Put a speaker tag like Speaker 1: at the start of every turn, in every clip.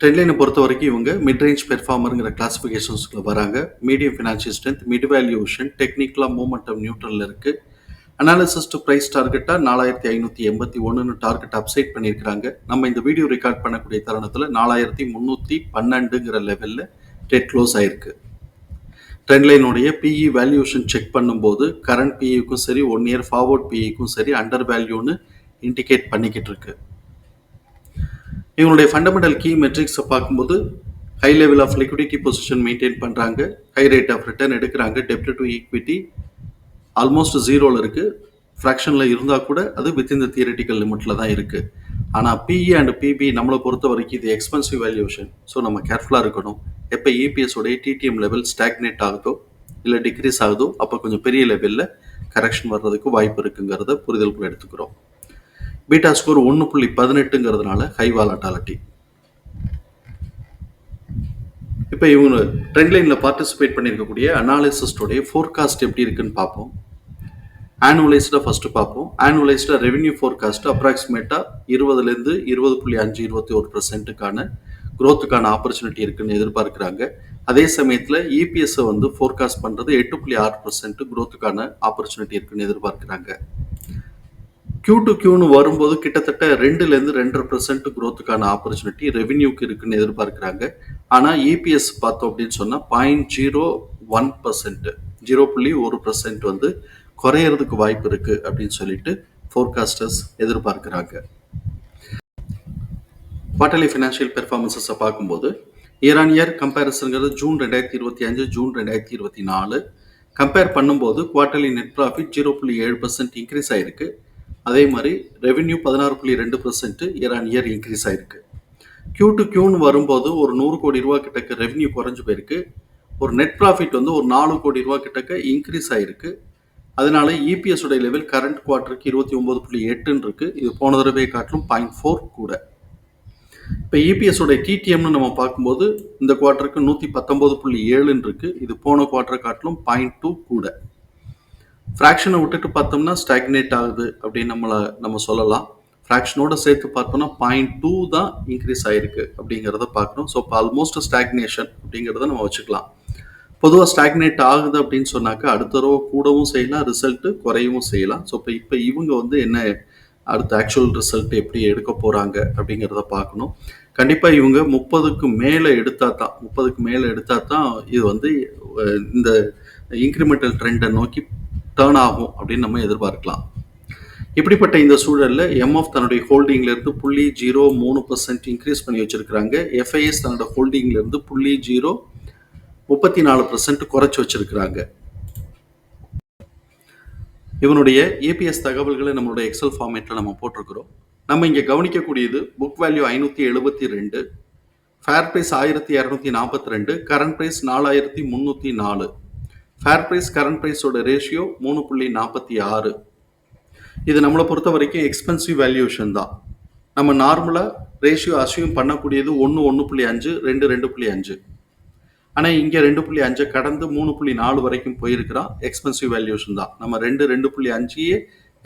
Speaker 1: ட்ரெண்ட்லைனை பொறுத்த வரைக்கும் இவங்க மிட் ரேஞ்ச் பெர்ஃபார்மருங்கிற கிளாஸிஃபிகேஷன்ஸ்ல வராங்க. Medium financial strength mid valuation டெக்னிக்கலாக மூமெண்டம் நியூட்ரலில் இருக்குது அனாலிசிஸ் டு ப்ரைஸ் டார்கெட்டாக நாலாயிரத்தி ஐநூற்றி எண்பத்தி ஒன்றுன்னு டார்கெட் அப்சைட் பண்ணியிருக்கிறாங்க. நம்ம இந்த வீடியோ ரெக்கார்ட் பண்ணக்கூடிய தருணத்தில் நாலாயிரத்தி முந்நூற்றி பன்னெண்டுங்கிற லெவலில் டெட் க்ளோஸ் ஆயிருக்கு. ட்ரெண்ட்லைனுடைய பிஇ வேல்யூஷன் செக் பண்ணும்போது கரண்ட் பிஇக்கும் சரி ஒன் இயர் ஃபார்வர்ட் பிஇக்கும் சரி அண்டர் வேல்யூன்னு இண்டிகேட் பண்ணிக்கிட்டு இருக்குது இவங்களுடைய ஃபண்டமெண்டல் கீ மெட்ரிக்ஸை பார்க்கும்போது high level of liquidity position maintain பண்ணுறாங்க ஹை ரேட் ஆஃப் ரிட்டர்ன் எடுக்கிறாங்க. டெப்ட் டு ஈக்விட்டி ஆல்மோஸ்ட் ஜீரோவில் இருக்குது ஃப்ராக்ஷனில் இருந்தால் கூட அது வித்தின் த தியரட்டிக்கல் லிமிட்டில் தான் இருக்குது ஆனால் பிஇ அண்ட் பிபி நம்மளை பொறுத்த வரைக்கும் இது எக்ஸ்பென்சிவ் வேல்யூஷன் ஸோ நம்ம கேர்ஃபுல்லாக இருக்கணும். எப்போ இபிஎஸோடைய டிடிஎம் லெவல் ஸ்டாக்னேட் ஆகுதோ இல்லை டிக்ரீஸ் ஆகுதோ அப்போ கொஞ்சம் பெரிய லெவலில் கரெக்ஷன் வர்றதுக்கு வாய்ப்பு இருக்குங்கிறத புரிதல் கூட எடுத்துக்கிறோம். பீட்டா ஸ்கோர் ஒன்று புள்ளி பதினெட்டுங்கிறதுனால ஹை வாலட்டாலிட்டி இப்போ இவங்க ட்ரெண்ட் லைனில் பார்ட்டிசிபேட் பண்ணியிருக்கக்கூடிய அனாலிசிஸ்டோடைய ஃபோர்காஸ்ட் எப்படி இருக்குன்னு பார்ப்போம். ஆனுவலைஸ்டாக ஃபஸ்ட்டு பார்ப்போம். ஆனுவலைஸ்டாக ரெவென்யூ ஃபோர்காஸ்ட் அப்ராக்சிமேட்டாக இருபதுலேருந்து இருபது புள்ளி அஞ்சு இருபத்தி ஒரு பர்சன்ட்டுக்கான க்ரோத்துக்கான ஆப்பர்ச்சுனிட்டி இருக்குன்னு எதிர்பார்க்குறாங்க. அதே சமயத்தில் இபிஎஸ்ஸை வந்து ஃபோர்காஸ்ட் பண்ணுறது எட்டு புள்ளி ஆறு பர்சன்ட் க்ரோத்துக்கான ஆப்பர்ச்சுனிட்டி இருக்குன்னு எதிர்பார்க்குறாங்க. கியூ டு கியூன்னு வரும்போது கிட்டத்தட்ட ரெண்டுலேருந்து ரெண்டரை பர்சன்ட் க்ரோத்துக்கான ஆப்பர்ச்சுனிட்டி ரெவென்யூக்கு இருக்குன்னு எதிர்பார்க்குறாங்க. ஆனால் இபிஎஸ் பார்த்தோம் அப்படின்னு சொன்னால் point zero one percent zero புள்ளி ஒரு பர்சன்ட் வந்து குறையறதுக்கு வாய்ப்பு இருக்குது அப்படின்னு சொல்லிட்டு ஃபோர்காஸ்டர்ஸ் எதிர்பார்க்குறாங்க. குவார்டர்லி ஃபினான்ஷியல் பெர்ஃபார்மன்ஸஸை பார்க்கும்போது இயர் ஆன் இயர் கம்பேரிசனுங்கிறது ஜூன் ரெண்டாயிரத்தி இருபத்தி அஞ்சு ஜூன் ரெண்டாயிரத்தி இருபத்தி நாலு. கம்பேர் பண்ணும்போது குவார்டர்லி நெட் ப்ராஃபிட் ஜீரோ புள்ளி ஏழு பர்சன்ட் இன்க்ரீஸ் ஆயிருக்கு. அதே மாதிரி ரெவென்யூ பதினாறு புள்ளி ரெண்டு percent year on year increase ஆயிருக்கு. கியூ டு கியூன்னு வரும்போது ஒரு நூறு கோடி ரூபா கிட்டக்க ரெவென்யூ குறைஞ்சு போயிருக்கு. ஒரு நெட் ப்ராஃபிட் வந்து ஒரு நாலு கோடி ரூபா கிட்டக்க இன்க்ரீஸ் ஆயிருக்கு. அதனால இபிஎஸ் உடைய லெவல் கரண்ட் குவார்ட்டருக்கு இருபத்தி ஒம்பது புள்ளி எட்டுன்னு இருக்கு. இது போன தடவை காட்டிலும் பாயிண்ட் ஃபோர் கூட. இப்போ இபிஎஸ் உடைய டிடிஎம்னு நம்ம பார்க்கும்போது இந்த குவார்ட்டருக்கு நூற்றி பத்தொம்போது புள்ளி ஏழுன்னு இருக்கு. இது போன குவார்ட்டர் காட்டிலும் பாயிண்ட் டூ கூட. ஃப்ராக்ஷனை விட்டுட்டு பார்த்தோம்னா ஸ்டாக்னேட் ஆகுது அப்படின்னு நம்மளை நம்ம சொல்லலாம். ஃப்ராக்ஷனோட சேர்த்து பார்த்தோம்னா பாயிண்ட் டூ தான் இன்க்ரீஸ் ஆயிருக்கு அப்படிங்கிறத பார்க்கணும் ஸோ இப்போ ஆல்மோஸ்ட் ஸ்டாக்னேஷன் அப்படிங்கிறத நம்ம வச்சுக்கலாம். பொதுவாக ஸ்டாக்னேட் ஆகுது அப்படின்னு சொன்னாக்கா அடுத்த தடவை கூடவும் செய்யலாம் ரிசல்ட்டு குறையவும் செய்யலாம். ஸோ இப்போ இப்போ இவங்க வந்து என்ன அடுத்த ஆக்சுவல் ரிசல்ட் எப்படி எடுக்க போகிறாங்க அப்படிங்கிறத பார்க்கணும். கண்டிப்பாக இவங்க முப்பதுக்கு மேலே எடுத்தா தான் முப்பதுக்கு மேலே எடுத்தா தான் இது வந்து இந்த இன்க்ரிமெண்டல் ட்ரெண்டை நோக்கி டேர்ன் ஆகும் அப்படின்னு நம்ம எதிர்பார்க்கலாம். இப்படிப்பட்ட இந்த சூழலில் எம்எஃப் தன்னுடைய ஹோல்டிங்லேருந்து புள்ளி ஜீரோ மூணு பர்சன்ட் இன்க்ரீஸ் பண்ணி வச்சுருக்கிறாங்க. எஃப்ஐஎஸ் தன்னோட ஹோல்டிங்லேருந்து புள்ளி ஜீரோ முப்பத்தி நாலு பர்சன்ட் குறைச்சி வச்சுருக்கிறாங்க. இவனுடைய ஏபிஎஸ் தகவல்களை நம்மளுடைய எக்ஸல் ஃபார்மேட்டில் நம்ம போட்டிருக்கிறோம். நம்ம இங்கே கவனிக்கக்கூடியது புக் வேல்யூ ஐநூற்றி எழுபத்தி ரெண்டு ஃபேர் ப்ரைஸ் ஆயிரத்தி இரநூத்தி நாற்பத்தி ரெண்டு கரண்ட் ப்ரைஸ் நாலாயிரத்தி முந்நூற்றி நாலு. ஃபேர் ப்ரைஸ் கரண்ட் ப்ரைஸோட ரேஷியோ மூணு புள்ளி நாற்பத்தி ஆறு. இது நம்மளை பொறுத்த வரைக்கும் எக்ஸ்பென்சிவ் வேல்யூஷன் தான். நம்ம நார்மலாக ரேஷியோ அசியூம் பண்ணக்கூடியது ஒன்று ஒன்று புள்ளி அஞ்சு ரெண்டு ரெண்டு புள்ளி அஞ்சு. ஆனால் இங்கே ரெண்டு புள்ளி அஞ்சை கடந்து மூணு புள்ளி நாலு வரைக்கும் போயிருக்கிறான் எக்ஸ்பென்சிவ் வேல்யூஷன் தான். நம்ம ரெண்டு ரெண்டு புள்ளி அஞ்சையே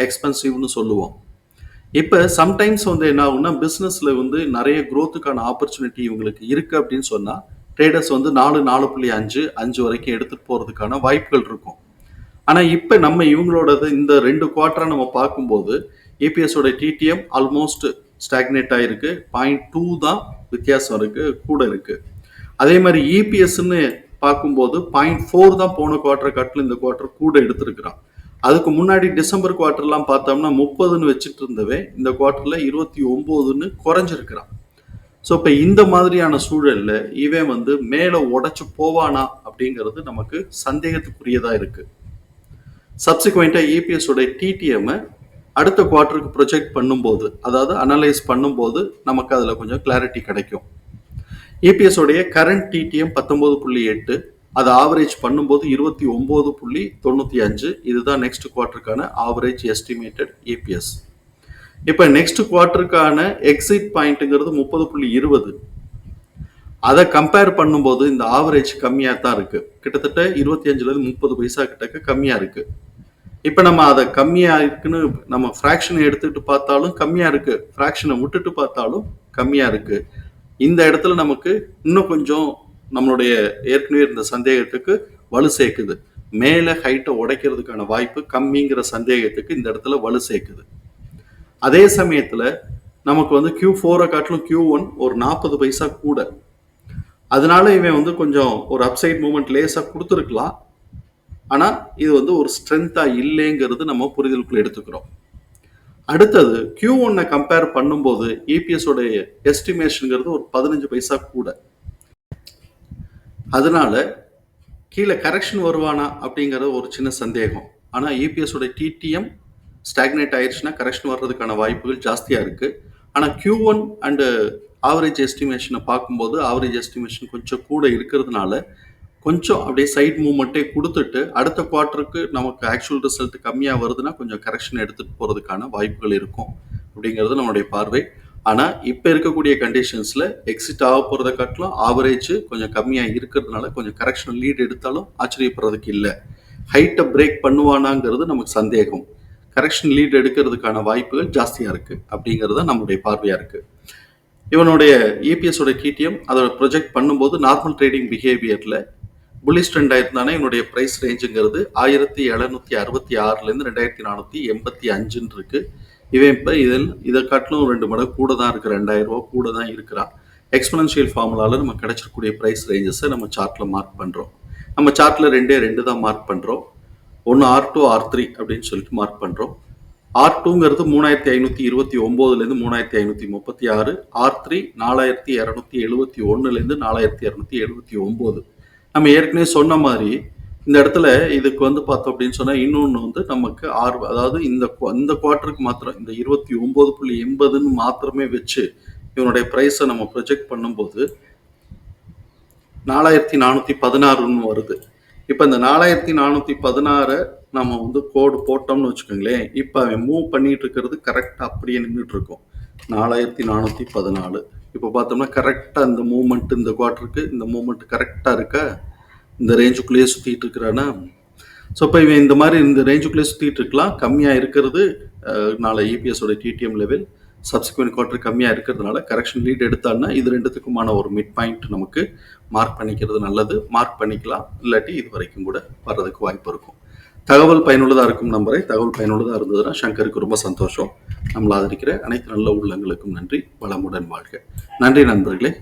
Speaker 1: எக்ஸ்பென்சிவ்னு சொல்லுவோம். இப்போ சம்டைம்ஸ் வந்து என்ன ஆகும்னா பிஸ்னஸில் வந்து நிறைய க்ரோத்துக்கான ஆப்பர்ச்சுனிட்டி இவங்களுக்கு இருக்குது அப்படின்னு சொன்னால் ட்ரேடர்ஸ் வந்து நாலு நாலு புள்ளி அஞ்சு அஞ்சு வரைக்கும் எடுத்துகிட்டு போகிறதுக்கான வாய்ப்புகள் இருக்கும். ஆனால் இப்போ நம்ம இவங்களோடது இந்த ரெண்டு குவார்ட்டராக நம்ம பார்க்கும்போது ஏபிஎஸோட டிடிஎம் ஆல்மோஸ்ட் ஸ்டாக்னேட் ஆகிருக்கு பாயிண்ட் டூ தான் வித்தியாசம் இருக்குது கூட இருக்குது அதே மாதிரி இபிஎஸ்ன்னு பார்க்கும்போது பாயிண்ட் ஃபோர் தான் போன குவார்ட்டர் கட்டில் இந்த குவார்ட்டர் கூட எடுத்திருக்கிறான். அதுக்கு முன்னாடி டிசம்பர் குவார்ட்டர்லாம் பார்த்தோம்னா முப்பதுன்னு வச்சுட்டு இருந்தவே இந்த குவார்ட்டரில் இருபத்தி ஒம்போதுன்னு குறைஞ்சிருக்கிறான். ஸோ இப்போ இந்த மாதிரியான சூழலில் இவன் வந்து மேலே உடச்சி போவானா அப்படிங்கிறது நமக்கு சந்தேகத்துக்குரியதாக இருக்குது சப்சிக்வெண்ட்டாக இபிஎஸோட டிடிஎம்மை அடுத்த குவார்ட்டருக்கு ப்ரொஜெக்ட் பண்ணும்போது அதாவது அனலைஸ் பண்ணும்போது நமக்கு அதில் கொஞ்சம் கிளாரிட்டி கிடைக்கும். இபிஎஸ் உடைய கரண்ட் டிடிஎம் பத்தொம்போது புள்ளி எட்டு அதை ஆவரேஜ் பண்ணும்போது இருபத்தி ஒம்பது புள்ளி தொண்ணூற்றி அஞ்சு இதுதான் நெக்ஸ்ட் குவார்ட்டருக்கான ஆவரேஜ் எஸ்டிமேட்டட் இபிஎஸ் இப்போ நெக்ஸ்ட் குவார்ட்டருக்கான எக்ஸிட் பாயிண்ட்டுங்கிறது முப்பது புள்ளி இருபது. அதை கம்பேர் பண்ணும்போது இந்த ஆவரேஜ் கம்மியாக தான் இருக்குது கிட்டத்தட்ட இருபத்தி அஞ்சுலேருந்து முப்பது பைசா கிட்டக்க கம்மியாக இருக்குது இப்போ நம்ம அதை கம்மியாக இருக்குன்னு நம்ம ஃப்ராக்ஷனை எடுத்துக்கிட்டு பார்த்தாலும் கம்மியாக இருக்குது ஃப்ராக்ஷனை விட்டுட்டு பார்த்தாலும் கம்மியாக இருக்குது இந்த இடத்துல நமக்கு இன்னும் கொஞ்சம் நம்மளுடைய ஏற்கனவே இருந்த சந்தேகத்துக்கு வலு சேர்க்குது. மேலே ஹைட்டை உடைக்கிறதுக்கான வாய்ப்பு கம்மிங்கிற சந்தேகத்துக்கு இந்த இடத்துல வலு சேர்க்குது. அதே சமயத்தில் நமக்கு வந்து கியூ ஃபோரை காட்டிலும் கியூ ஒன் ஒரு நாற்பது பைசா கூட. அதனால இவன் வந்து கொஞ்சம் ஒரு அப்சைட் மூமெண்ட் லேசாக கொடுத்துருக்கலாம். ஆனால் இது வந்து ஒரு ஸ்ட்ரென்த்தாக இல்லைங்கிறது நம்ம புரிதலுக்குள்ள எடுத்துக்கிறோம். அடுத்தது கியூ ஒன்னை கம்பேர் பண்ணும்போது இபிஎஸ் எஸ்டிமேஷனுங்கிறது ஒரு பதினஞ்சு பைசா கூட. அதனால கீழே கரெக்ஷன் வருவானா அப்படிங்கிறது ஒரு சின்ன சந்தேகம். ஆனால் இபிஎஸோட டிடிஎம் ஸ்டாக்னேட் ஆயிடுச்சுன்னா கரெக்ஷன் வர்றதுக்கான வாய்ப்புகள் ஜாஸ்தியாக இருக்குது ஆனால் கியூ ஒன் அண்டு ஆவரேஜ் எஸ்டிமேஷனை பார்க்கும்போது ஆவரேஜ் எஸ்டிமேஷன் கொஞ்சம் கூட இருக்கிறதுனால கொஞ்சம் அப்படியே சைட் மூமெண்ட்டே கொடுத்துட்டு அடுத்த குவார்ட்டருக்கு நமக்கு ஆக்சுவல் ரிசல்ட் கம்மியாக வருதுன்னா கொஞ்சம் கரெக்ஷன் எடுத்துகிட்டு போகிறதுக்கான வாய்ப்புகள் இருக்கும் அப்படிங்கிறது நம்மளுடைய பார்வை. ஆனால் இப்போ இருக்கக்கூடிய கண்டிஷன்ஸில் எக்ஸிட் ஆக போகிறத காட்டிலும் ஆவரேஜ் கொஞ்சம் கம்மியாக இருக்கிறதுனால கொஞ்சம் கரெக்ஷன் லீட் எடுத்தாலும் ஆச்சரியப்படுறதுக்கு இல்லை. ஹைட்டை பிரேக் பண்ணுவானாங்கிறது நமக்கு சந்தேகம். கரெக்ஷன் லீட் எடுக்கிறதுக்கான வாய்ப்புகள் ஜாஸ்தியாக இருக்குது அப்படிங்கிறது தான் நம்மளுடைய பார்வையாக இருக்குது இவனுடைய இபிஎஸோட கிடிஎம் அதோட ப்ரொஜெக்ட் பண்ணும்போது நார்மல் ட்ரேடிங் பிஹேவியரில் புல்லிஷ் ட்ரெண்ட் ஆயிருந்தானே என்னுடைய ப்ரைஸ் ரேஞ்சுங்கிறது ஆயிரத்தி எழுநூத்தி அறுபத்தி ஆறுலேருந்து ரெண்டாயிரத்தி நானூற்றி எண்பத்தி அஞ்சுன்னு இருக்குது இவன் இப்போ இதில் இதை காட்டிலும் ரெண்டு மடங்கு கூட தான் இருக்குது ரெண்டாயிரம் ரூபா கூட தான் இருக்கிறான் எக்ஸ்பனன்ஷியல் ஃபார்முலாவில் நம்ம கிடைச்சிருக்கூடிய ப்ரைஸ் ரேஞ்சஸை நம்ம சார்ட்டில் மார்க் பண்ணுறோம் நம்ம சார்ட்டில் ரெண்டே ரெண்டு தான் மார்க் பண்ணுறோம் ஒன்று ஆர் டூ ஆர் த்ரீ அப்படின்னு சொல்லிட்டு மார்க் பண்ணுறோம் ஆர் டூங்கிறது மூணாயிரத்தி ஐநூற்றி இருபத்தி ஒம்போதுலேருந்து மூணாயிரத்தி ஐநூற்றி முப்பத்தி ஆறு. ஆர் த்ரீ நாலாயிரத்தி இரநூத்தி எழுபத்தி ஒன்றுலேருந்து நாலாயிரத்தி இரநூத்தி எழுபத்தி ஒம்பது. நம்ம ஏற்கனவே சொன்ன மாதிரி இந்த இடத்துல இதுக்கு வந்து பார்த்தோம் அப்படின்னு சொன்னால் இன்னொன்று வந்து நமக்கு ஆர் அதாவது இந்த இந்த குவார்ட்டருக்கு மாத்திரம் இந்த இருபத்தி ஒம்பது புள்ளி எண்பதுன்னு மாத்திரமே வச்சு இவனுடைய ப்ரைஸை நம்ம ப்ரொஜெக்ட் பண்ணும்போது நாலாயிரத்தி நானூற்றி பதினாறுன்னு வருது. இப்போ இந்த நாலாயிரத்தி நானூற்றி பதினாறை நம்ம வந்து கோடு போட்டோம்னு வச்சுக்கோங்களேன். இப்போ அவன் மூவ் பண்ணிட்டு இருக்கிறது கரெக்டாக அப்படியே நின்றுட்டு இருக்கும். நாலாயிரத்தி நானூற்றி பதினாலு. இப்போ பார்த்தோம்னா கரெக்டாக இந்த மூமெண்ட் இந்த குவார்ட்டருக்கு இந்த மூமெண்ட் கரெக்டாக இருக்கா? இந்த ரேஞ்சுக்குள்ளேயே சுற்றிட்டு இருக்கிறானா? ஸோ இப்போ இவன் இந்த மாதிரி இந்த ரேஞ்சுக்குள்ளேயே சுற்றிட்டு இருக்கலாம். கம்மியாக இருக்கிறது நாளை இபிஎஸோட டிடிஎம் லெவல் சப்சிக்வெண்ட் குவார்டர் கம்மியாக இருக்கிறதுனால கரெக்ஷன் லீட் எடுத்தான்னா இது ரெண்டுத்துக்குமான ஒரு மிட் பாயிண்ட் நமக்கு மார்க் பண்ணிக்கிறது நல்லது. மார்க் பண்ணிக்கலாம். இல்லாட்டி இது வரைக்கும் கூட வர்றதுக்கு வாய்ப்பு இருக்கும். தகவல் பயனுள்ளதாக இருக்கும் நம்பரை தகவல் பயனுள்ளதாக இருந்ததுன்னா சங்கருக்கு ரொம்ப சந்தோஷம். நம்மளை ஆதரிக்கிற அனைத்து நல்ல உள்ளங்களுக்கும் நன்றி. வளமுடன் வாழ்க. நன்றி நண்பர்களே.